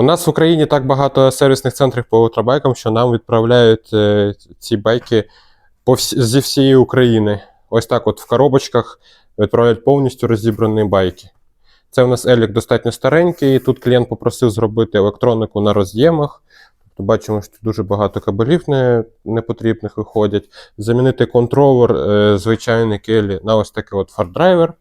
У нас в Україні так багато сервісних центрів по ультрабайкам, що нам відправляють е, ці байки по всі, зі всієї України. Ось так, от в коробочках відправляють повністю розібрані байки. Це у нас елік достатньо старенький. Тут клієнт попросив зробити електронику на роз'ємах. Тобто бачимо, що дуже багато кабелів не, непотрібних виходять. Замінити контролер, е, звичайний келі на ось такий от фардрайвер.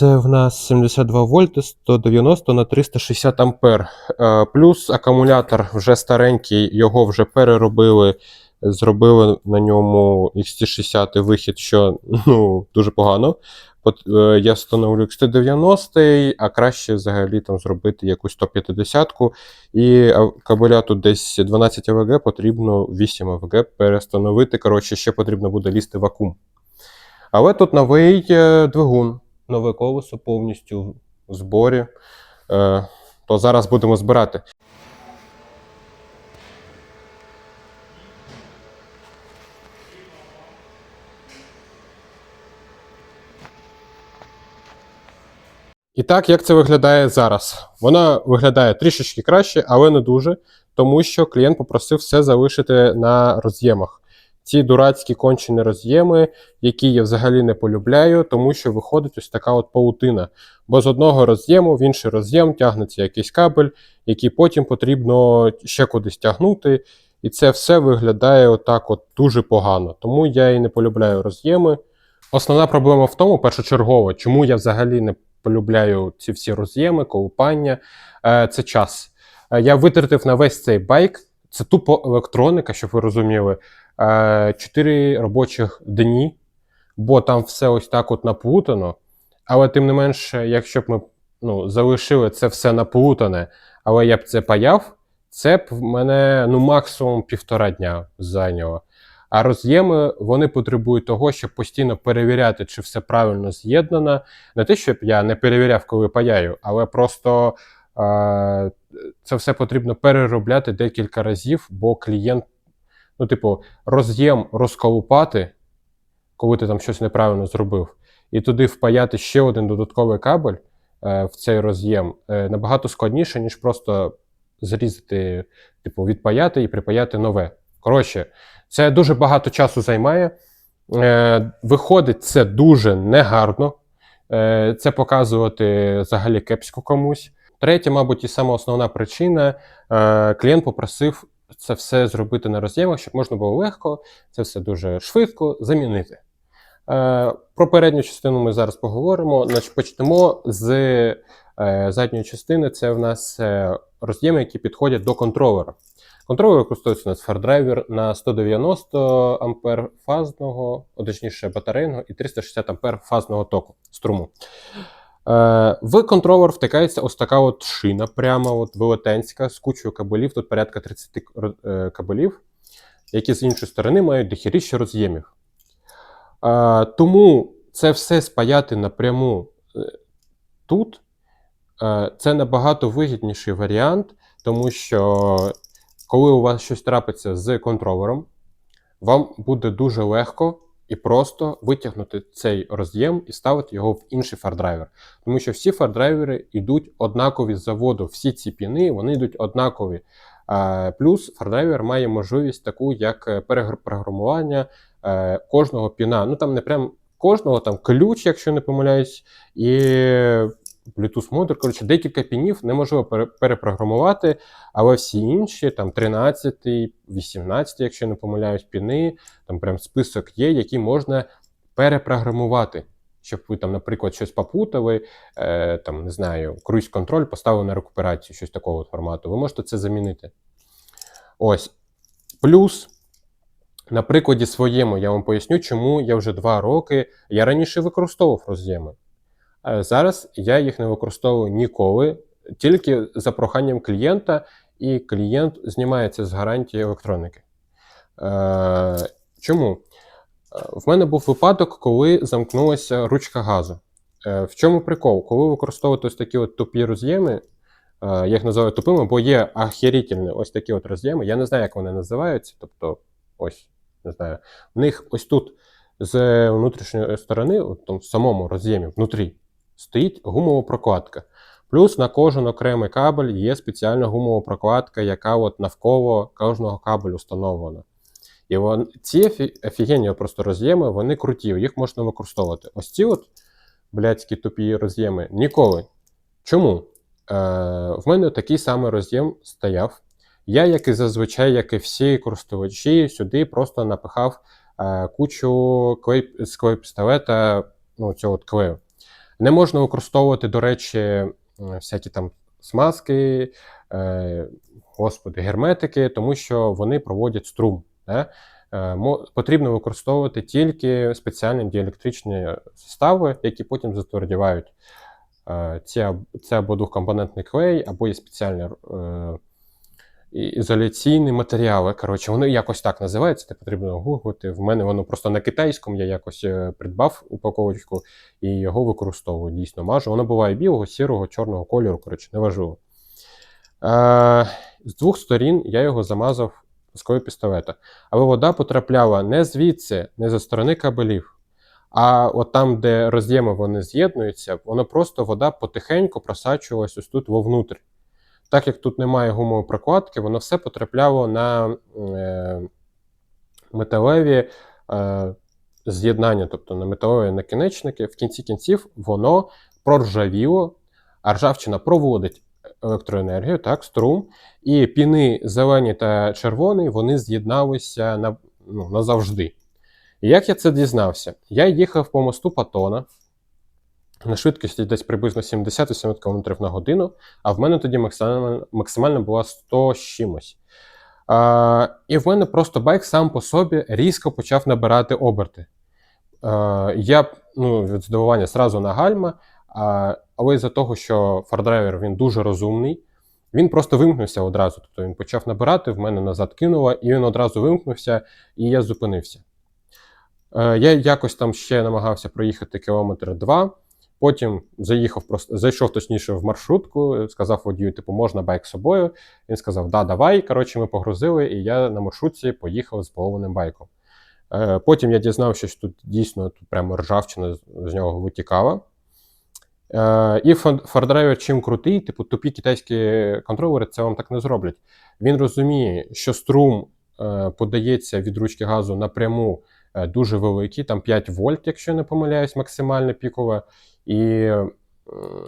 Це в нас 72 вольти 190 на 360 ампер. Е, Плюс акумулятор вже старенький, його вже переробили, зробили на ньому XT60 вихід, що ну, дуже погано. Е, я встановлю XT90, а краще взагалі там зробити якусь 150-ку. І кабеля десь 12 АВГ, потрібно 8 АВГ перестановити. Коротше, ще потрібно буде лізти вакуум. Але тут новий е, двигун, нове колесо повністю в зборі. Е, то зараз будемо збирати. І так, як це виглядає зараз? Вона виглядає трішечки краще, але не дуже, тому що клієнт попросив все залишити на роз'ємах. Ці дурацькі кончені роз'єми, які я взагалі не полюбляю, тому що виходить ось така от паутина. Бо з одного роз'єму в інший роз'єм тягнеться якийсь кабель, який потім потрібно ще кудись тягнути. І це все виглядає отак от дуже погано. Тому я і не полюбляю роз'єми. Основна проблема в тому, першочергово, чому я взагалі не полюбляю ці всі роз'єми, колупання, е, це час. Е, Я витратив на весь цей байк, це тупо електроніка, щоб ви розуміли, 4 робочих дні, бо там все ось так от наплутано. Але тим не менше, якщо б ми ну, залишили це все наплутане, але я б це паяв, це б в мене ну, максимум півтора дня зайняло. А роз'єми вони потребують того, щоб постійно перевіряти, чи все правильно з'єднано. Не те, щоб я не перевіряв, коли паяю, але просто е- це все потрібно переробляти декілька разів, бо клієнт, ну, типу, роз'єм розколупати, коли ти там щось неправильно зробив, і туди впаяти ще один додатковий кабель е- в цей роз'єм е- набагато складніше, ніж просто зрізати, типу, відпаяти і припаяти нове. Коротше, це дуже багато часу займає. Е, Виходить, це дуже негарно. Е, Це показувати взагалі кепсько комусь. Третя, мабуть, і сама основна причина: е, клієнт попросив це все зробити на роз'ємах, щоб можна було легко, це все дуже швидко замінити. Е, Про передню частину ми зараз поговоримо. Значить, почнемо з е, задньої частини. Це в нас е, роз'єми, які підходять до контролера. Контролер використовується у нас фардрайвер на 190 ампер фазного, точніше батарейного і 360 ампер фазного току струму. Е, в контролер втикається ось така от шина, прямо от велетенська, з кучою кабелів, тут порядка 30 е, кабелів, які з іншої сторони мають дохіріще роз'ємів. Е, тому це все спаяти напряму тут. Це набагато вигідніший варіант, тому що коли у вас щось трапиться з контролером, вам буде дуже легко і просто витягнути цей роз'єм і ставити його в інший фардрайвер. Тому що всі фардрайвери йдуть однакові з заводу. Всі ці піни вони йдуть однакові. Плюс фардрайвер має можливість таку, як е, перепрограмування е, кожного піна. Ну там не прям кожного, там ключ, якщо не помиляюсь, і Bluetooth модуль. Коротше, декілька пінів неможливо перепрограмувати, але всі інші, там 13, 18, якщо не помиляюсь, піни, там прям список є, які можна перепрограмувати. Щоб ви там, наприклад, щось попутали, е, там, не знаю, круїз контроль поставили на рекуперацію, щось такого формату. Ви можете це замінити. Ось. Плюс, на прикладі своєму, я вам поясню, чому я вже два роки. Я раніше використовував роз'єми. Е, Зараз я їх не використовую ніколи, тільки за проханням клієнта, і клієнт знімається з гарантії електроніки. Е, Чому? Е, В мене був випадок, коли замкнулася ручка газу. В чому прикол? Коли ви використовуєте ось такі от тупі роз'єми, я їх називаю тупими, бо є ахерітельні ось такі от роз'єми. Я не знаю, як вони називаються. Тобто, ось, не знаю. В них ось тут з внутрішньої сторони, от там в самому роз'ємі, внутрі, стоїть гумова прокладка. Плюс на кожен окремий кабель є спеціальна гумова прокладка, яка от навколо кожного кабелю встановлена. І вон, ці офігенні просто роз'єми, вони круті, їх можна використовувати. Ось ці от блядські тупі роз'єми ніколи. Чому? Е, в мене такий самий роз'єм стояв. Я, як і зазвичай, як і всі користувачі, сюди просто напихав е, кучу клей, з клей-пістолета, ну, цього от клею. Не можна використовувати, до речі, всякі там смазки, е, господи, герметики, тому що вони проводять струм. Да? Е, потрібно використовувати тільки спеціальні діелектричні состави, які потім затвердівають. Е, Це, або двохкомпонентний клей, або є спеціальні ізоляційні матеріали. Коротше, вони якось так називаються, це потрібно гуглити. В мене воно просто на китайському я якось е, придбав упаковочку і його використовую. Дійсно мажу. Воно буває білого, сірого, чорного кольору, коротше, неважливо. Е, з двох сторін я його замазав скою пістолета. Але вода потрапляла не звідси, не зі сторони кабелів. А от там, де роз'єми вони з'єднуються, воно просто вода потихеньку просачувалась ось тут вовнутрь. Так як тут немає гумової прокладки, воно все потрапляло на е, металеві е, з'єднання, тобто на металеві накінечники. В кінці кінців воно проржавіло, а ржавчина проводить електроенергію, так, струм, і піни зелені та червоні вони з'єдналися на, ну, назавжди. І як я це дізнався? Я їхав по мосту Патона на швидкості десь приблизно 70-80 км на годину, а в мене тоді максимально, максимально була 100 з чимось. А, і в мене просто байк сам по собі різко почав набирати оберти. А, я ну, від здивування зразу на гальма, а, але із-за того, що фардрайвер він дуже розумний, він просто вимкнувся одразу. Тобто він почав набирати, в мене назад кинуло, і він одразу вимкнувся, і я зупинився. Е, Я якось там ще намагався проїхати кілометр два. Потім заїхав просто зайшов точніше в маршрутку, сказав водію, типу, можна байк з собою. Він сказав, да, давай. Коротше, ми погрузили, і я на маршрутці поїхав з поломаним байком. Е, Потім я дізнався, що тут дійсно тут прямо ржавчина з- нього витікала. Е, І фардрайвер чим крутий, типу тупі китайські контролери це вам так не зроблять. Він розуміє, що струм е, подається від ручки газу напряму дуже великий, там 5 вольт, якщо не помиляюсь, максимальне пікове. І е,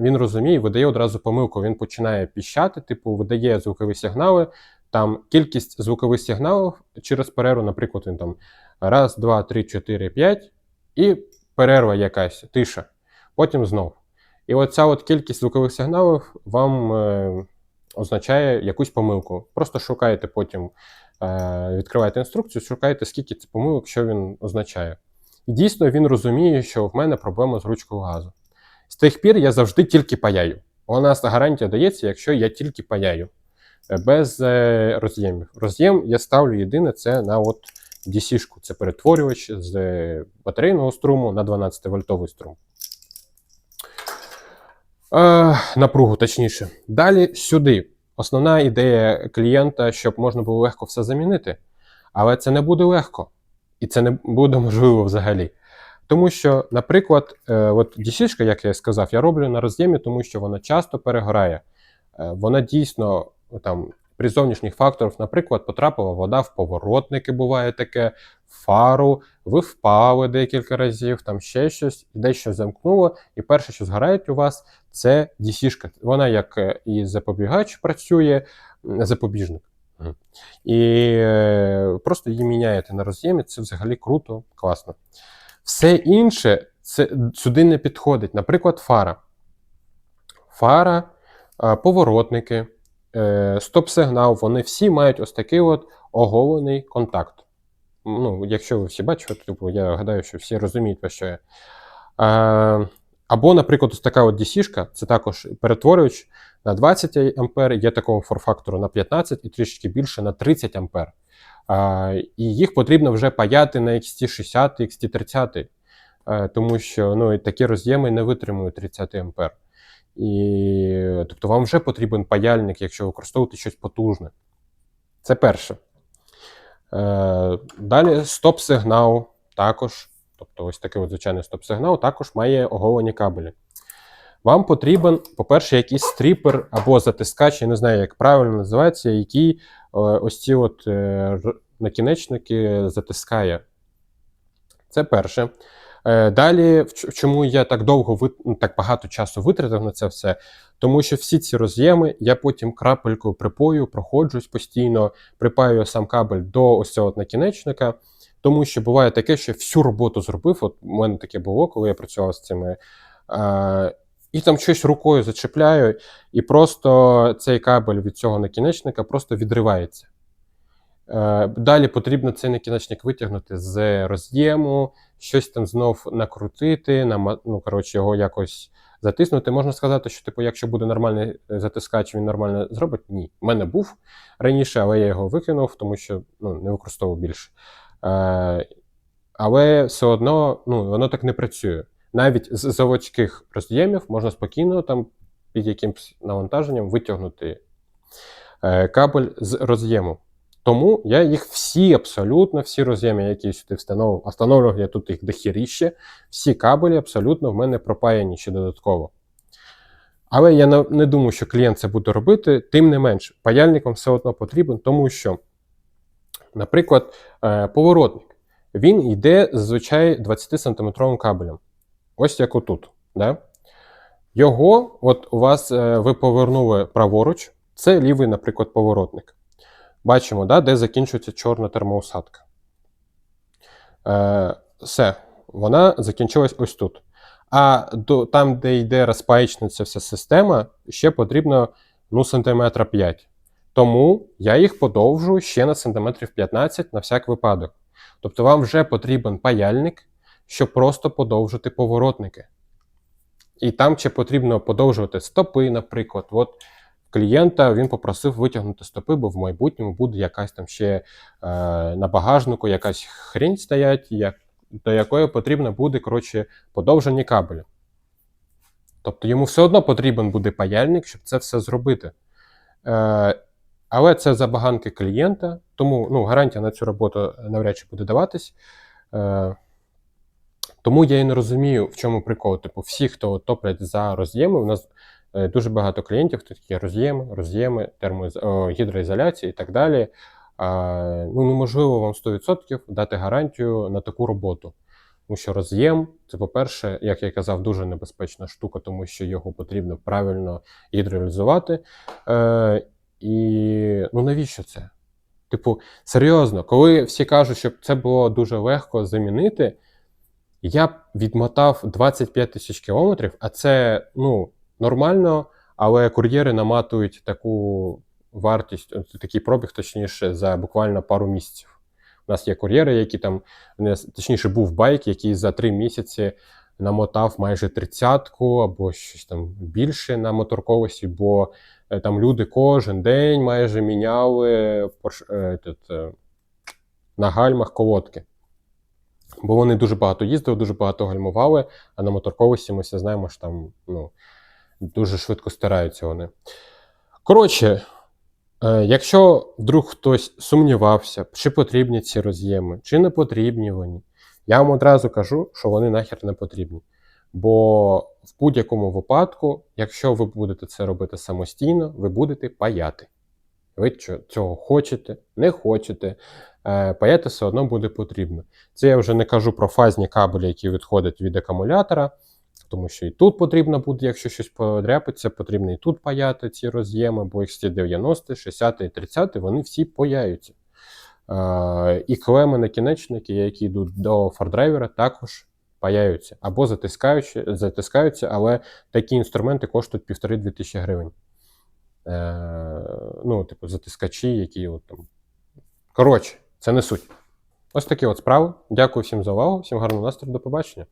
він розуміє, видає одразу помилку. Він починає піщати, типу, видає звукові сигнали. Там кількість звукових сигналів через перерву, наприклад, він там раз, два, три, чотири, п'ять, і перерва якась, тиша. Потім знов. І оця от кількість звукових сигналів вам е, означає якусь помилку. Просто шукаєте потім, е, відкриваєте інструкцію, шукаєте, скільки це помилок, що він означає. І дійсно він розуміє, що в мене проблема з ручкою газу. З тих пір я завжди тільки паяю. У нас гарантія дається, якщо я тільки паяю, е, без е, роз'ємів. Роз'єм я ставлю єдине це на от DC-шку. Це перетворювач з е, батарейного струму на 12-вольтовий струм. Е, напругу, точніше. Далі сюди. Основна ідея клієнта, щоб можна було легко все замінити. Але це не буде легко. І це не буде можливо взагалі. Тому що, наприклад, е, от DC-шка, як я сказав, я роблю на роз'ємі, тому що вона часто перегорає. Е, вона дійсно там. При зовнішніх факторах, наприклад, потрапила вода в поворотники, буває таке, в фару, ви впали декілька разів, там ще щось, дещо замкнуло. І перше, що згорає у вас, це DC-шка. Вона як е, і запобігач працює, запобіжник. І е, просто її міняєте на роз'ємі, це взагалі круто, класно. Все інше це, сюди не підходить. Наприклад, фара. Фара, е, поворотники, стоп-сигнал, вони всі мають ось такий от оголений контакт. Ну, якщо ви всі бачите, типу, я гадаю, що всі розуміють, про що я. Е, або, наприклад, ось така от DC-шка, це також перетворювач на 20 А, є такого форм-фактору на 15 і трішки більше на 30 А. Е, і їх потрібно вже паяти на XT60, XT30, е, тому що ну, такі роз'єми не витримують 30 А. І, тобто вам вже потрібен паяльник, якщо використовувати щось потужне. Це перше. Е, далі стоп-сигнал також. Тобто ось такий от звичайний стоп-сигнал також має оголені кабелі. вам потрібен, по-перше, якийсь стріпер або затискач, я не знаю, як правильно називається, який е, ось ці от е, накінечники затискає. Це перше. Е, Далі, в чому я так довго ну, так багато часу витратив на це все, тому що всі ці роз'єми я потім крапелькою припою, проходжусь постійно, припаю сам кабель до ось цього накінечника, тому що буває таке, що я всю роботу зробив. От у мене таке було, коли я працював з цими. Е, і там щось рукою зачепляю, і просто цей кабель від цього накінечника просто відривається. Е, Далі потрібно цей накінечник витягнути з роз'єму, щось там знов накрутити, нама... ну, коротше, його якось затиснути. Можна сказати, що типу, якщо буде нормальний е, затискач, він нормально зробить. Ні. У мене був раніше, але я його викинув, тому що ну, не використовував більше. Е, але все одно ну, воно так не працює. Навіть з заводських роз'ємів можна спокійно там під якимось навантаженням витягнути е, кабель з роз'єму. Тому я їх всі, абсолютно всі роз'єми, які сюди встановив, встановлював я тут їх дохіріще, всі кабелі абсолютно в мене пропаяні ще додатково. Але я не, думаю, що клієнт це буде робити, тим не менш, паяльником все одно потрібен, тому що, наприклад, е, поворотник він йде зазвичай 20-сантиметровим кабелем. Ось як отут. Да? Його, от у вас е, ви повернули праворуч, це лівий, наприклад, поворотник. Бачимо, да, де закінчується чорна термоусадка. Е, все, вона закінчилась ось тут. А до, там, де йде розпаєчниця вся система, ще потрібно ну, сантиметра 5. Тому я їх подовжу ще на сантиметрів 15 на всяк випадок. Тобто вам вже потрібен паяльник, щоб просто подовжити поворотники. І там ще потрібно подовжувати стопи, наприклад. От клієнта він попросив витягнути стопи, бо в майбутньому буде якась там ще е, на багажнику якась хрінь стоять, як, до якої потрібно буде коротше, подовжені кабелі. Тобто йому все одно потрібен буде паяльник, щоб це все зробити. Е, але це забаганки клієнта, тому ну, гарантія на цю роботу навряд чи буде даватись. Е, тому я і не розумію, в чому прикол. Типу, всі, хто топлять за роз'єми, у нас дуже багато клієнтів, хто такі роз'єми, роз'єми, термоіз... гідроізоляції і так далі. Ну, неможливо вам 100% дати гарантію на таку роботу. Тому що роз'єм, це, по-перше, як я казав, дуже небезпечна штука, тому що його потрібно правильно гідролізувати. Е, і ну навіщо це? Типу, серйозно, коли всі кажуть, щоб це було дуже легко замінити, я б відмотав 25 тисяч кілометрів, а це ну, нормально, але кур'єри наматують таку вартість, такий пробіг, точніше, за буквально пару місяців. У нас є кур'єри, які там, точніше, був байк, який за три місяці намотав майже тридцятку або щось там більше на моторковості, бо е, там люди кожен день майже міняли е, е, на гальмах колодки. Бо вони дуже багато їздили, дуже багато гальмували, а на моторковості ми все знаємо, що там ну, дуже швидко стираються вони. Коротше, е, якщо вдруг хтось сумнівався, чи потрібні ці роз'єми, чи не потрібні вони, я вам одразу кажу, що вони нахер не потрібні. Бо в будь-якому випадку, якщо ви будете це робити самостійно, ви будете паяти. Ви цього хочете, не хочете, е, паяти все одно буде потрібно. Це я вже не кажу про фазні кабелі, які відходять від акумулятора, тому що і тут потрібно буде, якщо щось подряпиться, потрібно і тут паяти ці роз'єми, бо XT90, 60 і 30 вони всі паяються. Е, і клеми накінечники, які йдуть до фардрайвера, також паяються або затискаючи, затискаються, але такі інструменти коштують 1,5-2 тисячі гривень. Е, ну, типу, затискачі, які от там. Коротше, це не суть. Ось такі от справи. Дякую всім за увагу, всім гарного настрою, до побачення.